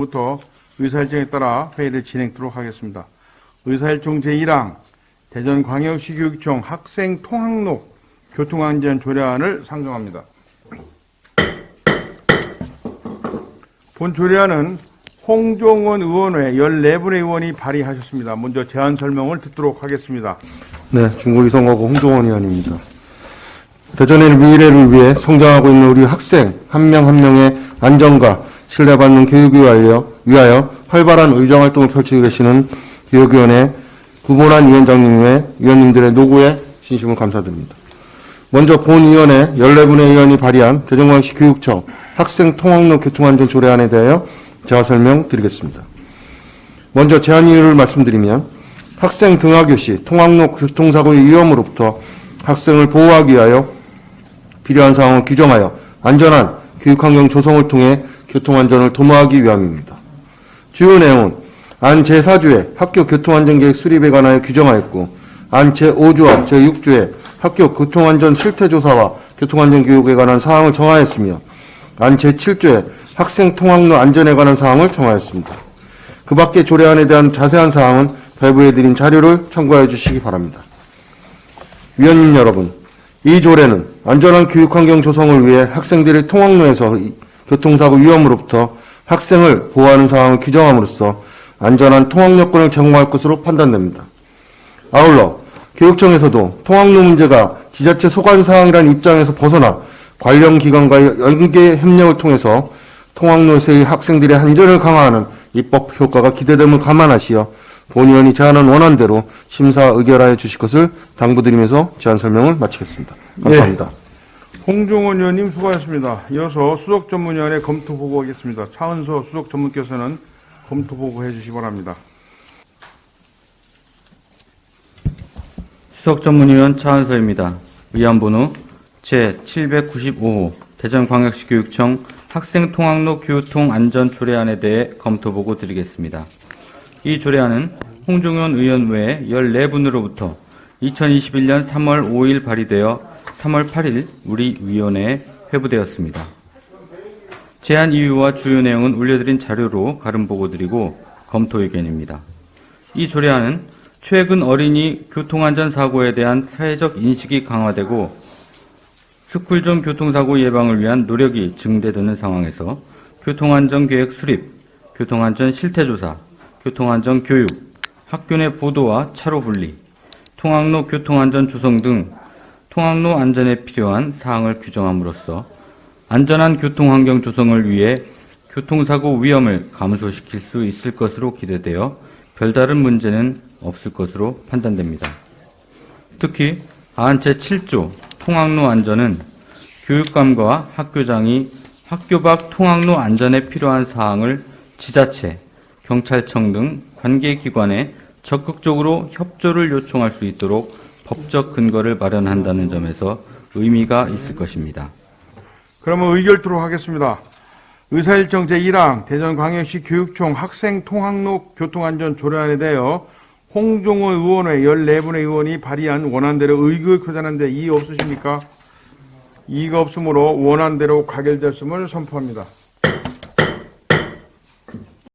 부터 의사일정에 따라 회의를 진행토록 하겠습니다. 의사일정 제1항 대전광역시 교육청 학생 통학로 교통안전 조례안을 상정합니다. 본 조례안은 홍종원 의원회 14분의 의원이 발의하셨습니다. 먼저 제안 설명을 듣도록 하겠습니다. 네, 중국이성하고 홍종원 의원입니다. 대전의 미래를 위해 성장하고 있는 우리 학생 한 명한 명의 안전과 신뢰받는 교육을 위하여, 위하여 활발한 의정활동을 펼치고 계시는 교육위원회 구본환 위원장님의 위원님들의 노고에 진심을 감사드립니다. 먼저 본위원회 14분의 의원이 발의한 대전광역시 교육청 학생 통학로 교통안전 조례안에 대하여 제가 설명드리겠습니다. 먼저 제안 이유를 말씀드리면 학생 등하교 시 통학로 교통사고의 위험으로부터 학생을 보호하기 위하여 필요한 사항을 규정하여 안전한 교육환경 조성을 통해 교통안전을 도모하기 위함입니다. 주요 내용은 안 제4주에 학교 교통안전계획 수립에 관하여 규정하였고 안 제5주와 제6주에 학교 교통안전 실태조사와 교통안전교육에 관한 사항을 정하였으며 안 제7주에 학생 통학로 안전에 관한 사항을 정하였습니다. 그 밖에 조례안에 대한 자세한 사항은 배부해드린 자료를 참고해 주시기 바랍니다. 위원님 여러분, 이 조례는 안전한 교육 환경 조성을 위해 학생들의 통학로에서 이 교통사고 위험으로부터 학생을 보호하는 사항을 규정함으로써 안전한 통학 여건을 제공할 것으로 판단됩니다. 아울러 교육청에서도 통학로 문제가 지자체 소관 사항이라는 입장에서 벗어나 관련 기관과의 연계 협력을 통해서 통학로에서의 학생들의 안전을 강화하는 입법 효과가 기대됨을 감안하시어 본의원이 제안한 원안대로 심사 의결하여 주실 것을 당부드리면서 제안 설명을 마치겠습니다. 감사합니다. 홍종원 의원님 수고하셨습니다. 이어서 수석 전문위원회 검토 보고하겠습니다. 차은서 수석 전문께서는 검토 보고해 주시기 바랍니다. 수석 전문위원 차은서입니다. 의안번호 제795호 대전광역시 교육청 학생통학로 교통안전 조례안에 대해 검토 보고 드리겠습니다. 이 조례안은 홍종현 의원 외 14분으로부터 2021년 3월 5일 발의되어 3월 8일 우리 위원회에 회부되었습니다. 제안 이유와 주요 내용은 올려드린 자료로 가름 보고 드리고 검토 의견입니다. 이 조례안은 최근 어린이 교통안전 사고에 대한 사회적 인식이 강화되고 스쿨존 교통사고 예방을 위한 노력이 증대되는 상황에서 교통안전 계획 수립, 교통안전 실태조사, 교통안전 교육, 학교 내 보도와 차로 분리, 통학로 교통안전 조성 등 통학로 안전에 필요한 사항을 규정함으로써 안전한 교통 환경 조성을 위해 교통사고 위험을 감소시킬 수 있을 것으로 기대되어 별다른 문제는 없을 것으로 판단됩니다. 특히 안제 7조 통학로 안전은 교육감과 학교장이 학교 밖 통학로 안전에 필요한 사항을 지자체, 경찰청 등 관계기관에 적극적으로 협조를 요청할 수 있도록 법적 근거를 마련한다는 점에서 의미가 있을 것입니다. 그러면 의결토록 하겠습니다. 의사일정 제1항 대전광역시 교육청 학생 통학로 교통안전 조례안에 대하여 홍종원 의원회 14분의 의원이 발의한 원안대로 의결 표단한데 이의 없으십니까? 이의가 없으므로 원안대로 가결됐음을 선포합니다.